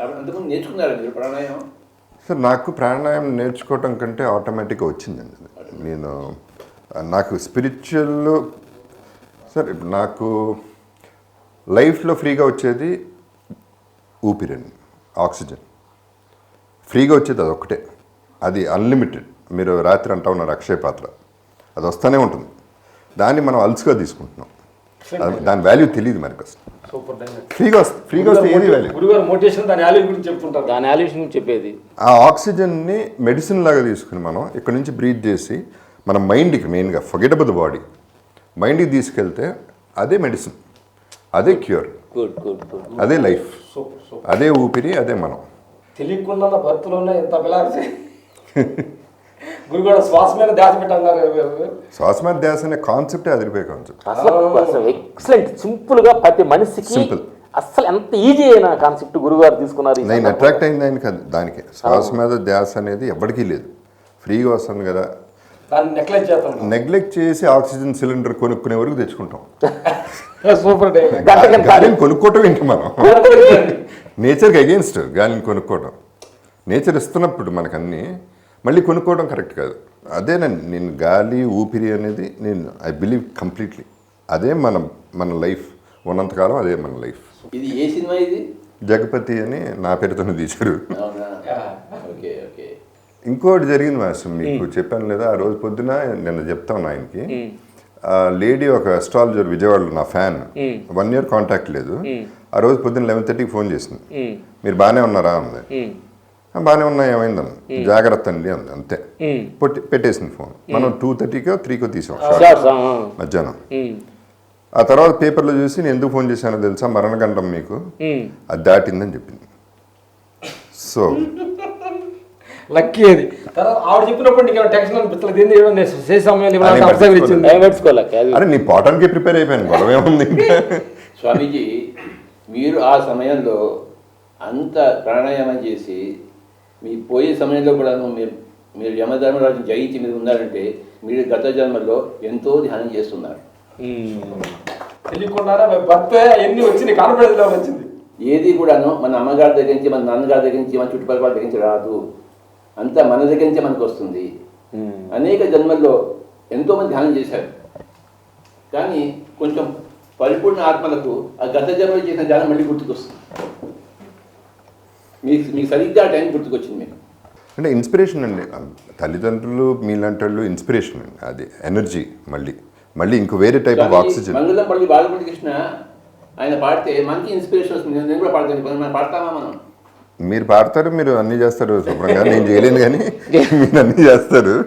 అంతకుముందు నేర్చుకున్నారా మీరు ప్రాణాయామం? సార్ నాకు ప్రాణాయామం నేర్చుకోవటం కంటే ఆటోమేటిక్గా వచ్చిందండి. నేను నాకు స్పిరిచువల్ సార్ ఇప్పుడు నాకు లైఫ్లో ఫ్రీగా వచ్చేది ఊపిరండి ఆక్సిజన్. ఫ్రీగా వచ్చేది అది ఒకటే అది అన్లిమిటెడ్. మీరు రాత్రి అంటా ఉన్నారు అక్షయ పాత్ర. అది వస్తూనే ఉంటుంది. దాన్ని మనం అలుసుగా తీసుకుంటున్నాం. దాని వాల్యూ తెలియదు మనకు. ఫ్రీగా వస్తుంది ఫ్రీగా వస్తే ఏది వాల్యూ గురుగారు మోటివేషన్ దాని వాల్యూ గురించి చెప్తుంటారు దాని ఆలోచన చెప్పేది. ఆ ఆక్సిజన్ని మెడిసిన్ లాగా తీసుకుని మనం ఇక్కడ నుంచి బ్రీత్ చేసి మన మైండ్కి మెయిన్గా ఫర్గెటబుల్ బాడీ మైండ్కి తీసుకెళ్తే అదే మెడిసిన్ అదే క్యూర్ గుడ్ గుడ్ గుడ్ అదే లైఫ్ అదే ఊపిరి అదే మనం. తెలియకుండా నా భక్తులు ఎంత గురుగారు శ్వాస మీద ధ్యాస పెట్టన్నారు శ్వాస మీద ధ్యాస అనే కాన్సెప్టే అదిరిపోయే కాన్సెప్ట్ అసలు ఎక్సలెంట్ సింపుల్గా ప్రతి మనిషికి Simple. అసలు ఎంత ఈజీ అయిన కాన్సెప్ట్ గురుగారు తీసుకున్నారు నేను. అట్రాక్ట్ అయింది దానికి అది- దానికి. శ్వాస మీద ధ్యాస అనేది ఎవరికీ లేదు. ఫ్రీగా వస్తుంది కదా. చేస్తాం నెగ్లెక్ట్ చేసి ఆక్సిజన్ సిలిండర్ కొనుక్కునే వరకు తెచ్చుకుంటాం. సూపర్ గాలిని కొనుక్కోవటం ఏంటి మనం? నేచర్కి అగేన్స్ట్ గాలిని కొనుక్కోవడం నేచర్ ఇస్తున్నప్పుడు మనకన్నీ మళ్ళీ కొనుక్కోవడం కరెక్ట్ కాదు. అదేనండి నేను గాలి ఊపిరి అనేది నేను ఐ బిలీవ్ కంప్లీట్లీ అదే మనం మన లైఫ్. ఉన్నంతకాలం అదే మన లైఫ్. ఇది ఏ సినిమా ఇది? జగపతి అని నా పేరుతోనే తీశారు. అవునా? Okay okay. ఇంకోటి జరిగింది మాస్టర్ మీకు చెప్పాను లేదా? ఆ రోజు పొద్దున నిన్న చెప్తాను ఆయనకి. ఆ లేడీ ఒక అస్ట్రాలజర్ విజయవాడలో నా ఫ్యాన్. వన్ ఇయర్ కాంటాక్ట్ లేదు. ఆ రోజు పొద్దున్న లెవెన్ థర్టీకి ఫోన్ చేసింది. మీరు బాగానే ఉన్నారా? అంది. ఉమ్, "ఆ, బాగానే ఉన్నా ఏమైందని జాగ్రత్త అండి అంది అంతే. పొట్టి పెట్టేసింది ఫోన్. మనం టూ థర్టీకో త్రీకో తీసాం. మధ్యాహ్నం. ఆ తర్వాత పేపర్లో చూసి నేను ఎందుకు ఫోన్ చేశానో తెలుసా? మరణగండం మీకు. అది దాటిందని చెప్పింది. సో లక్కీ అది. తర్వాత ఆవిడ చెప్పినప్పుడు నీకు టెన్షన్ అనిపిస్తుంది ఏంది ఏమో నేను చేసే అబ్జర్వ్ ఇచ్చింది? అరే నీ పోవటానికి ప్రిపేర్ అయిపోయాను గొడవ ఏముంది? స్వామీజీ మీరు ఆ సమయంలో అంత ప్రాణాయామం చేసి మీ పోయే సమయంలో కూడా మీరు మీరు యమధర్మరాజు జయించి మీద ఉన్నారంటే మీరు గత జన్మలో ఎంతో ధ్యానం చేస్తున్నారు. తెలియకుండా వచ్చింది ఏది కూడాను మన అమ్మగారి దగ్గర నుంచి మన నాన్నగారి దగ్గర నుంచి మన చుట్టుపక్కల వాళ్ళ దగ్గర నుంచి రాదు. అంతా మన దగ్గర నుంచే మనకు వస్తుంది. అనేక జన్మల్లో ఎంతోమంది ధ్యానం చేశారు. కానీ కొంచెం పరిపూర్ణ ఆత్మలకు ఆ గత జన్మలో చేసిన ధ్యానం మళ్ళీ గుర్తుకొస్తుంది. మీకు మీకు సరిగ్గా టైం గుర్తుకొచ్చింది మీకు. అంటే ఇన్స్పిరేషన్ అండి. తల్లిదండ్రులు మీలాంటి వాళ్ళు ఇన్స్పిరేషన్ అండి. అది ఎనర్జీ మళ్ళీ. మళ్ళీ ఇంకో వేరే టైప్ ఆఫ్ ఆక్సిజన్. మంగళం పల్లి బాలపల్లి కృష్ణ ఆయన పాడితే మనకి ఇన్స్పిరేషన్ వస్తుంది. నేను కూడా పాడతాను. మనం పాడతామా మనం? మీరు పాడతారు మీరు అన్ని చేస్తారు. శుభ్రంగా. నేను చేయలేను కానీ మీరు అన్ని చేస్తారు.